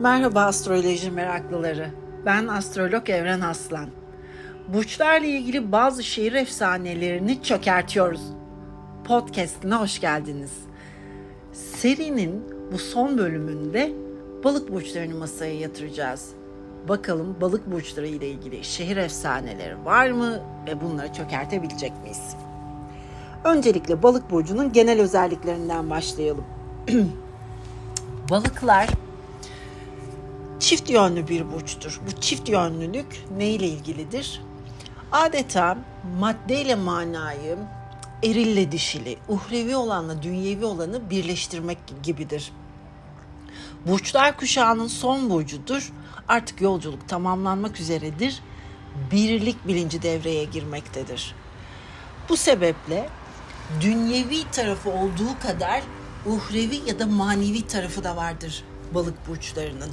Merhaba astroloji meraklıları. Ben astrolog Evren Aslan. Burçlarla ilgili bazı şehir efsanelerini çökertiyoruz. Podcast'ine hoş geldiniz. Serinin bu son bölümünde balık burçlarını masaya yatıracağız. Bakalım balık burçları ile ilgili şehir efsaneleri var mı ve bunları çökertebilecek miyiz? Öncelikle balık burcunun genel özelliklerinden başlayalım. Balıklar çift yönlü bir burçtur. Bu çift yönlülük ne ile ilgilidir? Adeta maddeyle manayı, erille dişili, uhrevi olanla dünyevi olanı birleştirmek gibidir. Burçlar kuşağının son burcudur. Artık yolculuk tamamlanmak üzeredir. Birlik bilinci devreye girmektedir. Bu sebeple dünyevi tarafı olduğu kadar uhrevi ya da manevi tarafı da vardır balık burçlarının.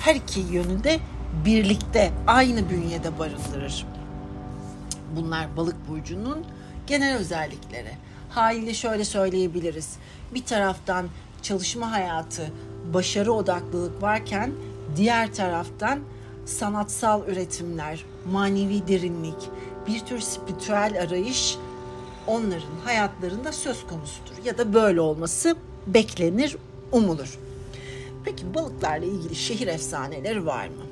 Her iki yönü de birlikte aynı bünyede barındırır. Bunlar balık burcunun genel özellikleri. Haliyle şöyle söyleyebiliriz. Bir taraftan çalışma hayatı, başarı odaklılık varken diğer taraftan sanatsal üretimler, manevi derinlik, bir tür spiritüel arayış onların hayatlarında söz konusudur ya da böyle olması beklenir, umulur. Peki balıklarla ilgili şehir efsaneleri var mı?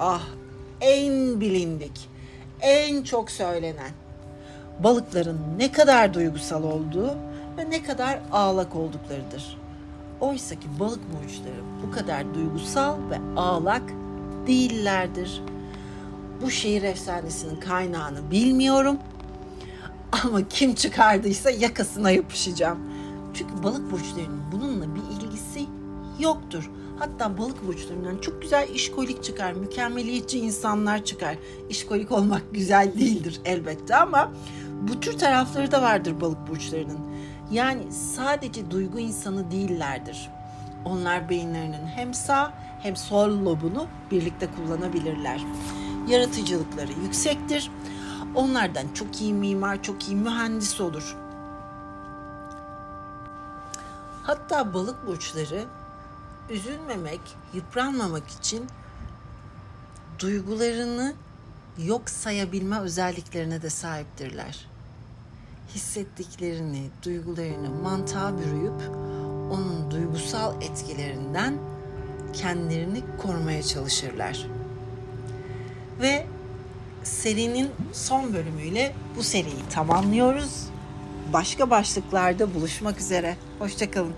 Ah, en bilindik, en çok söylenen balıkların ne kadar duygusal olduğu ve ne kadar ağlak olduklarıdır. Oysa ki balık burçları bu kadar duygusal ve ağlak değillerdir. Bu şehir efsanesinin kaynağını bilmiyorum ama kim çıkardıysa yakasına yapışacağım. Çünkü balık burçlarının bununla bir ilgisi yoktur. Hatta balık burçlarından çok güzel işkolik çıkar, mükemmeliyetçi insanlar çıkar. İşkolik olmak güzel değildir elbette ama bu tür tarafları da vardır balık burçlarının. Yani sadece duygu insanı değillerdir. Onlar beyinlerinin hem sağ hem sol lobunu birlikte kullanabilirler. Yaratıcılıkları yüksektir. Onlardan çok iyi mimar, çok iyi mühendis olur. Hatta balık burçları üzülmemek, yıpranmamak için duygularını yok sayabilme özelliklerine de sahiptirler. Hissettiklerini, duygularını mantığa bürüyüp onun duygusal etkilerinden kendilerini korumaya çalışırlar. Ve serinin son bölümüyle bu seriyi tamamlıyoruz. Başka başlıklarda buluşmak üzere. Hoşçakalın.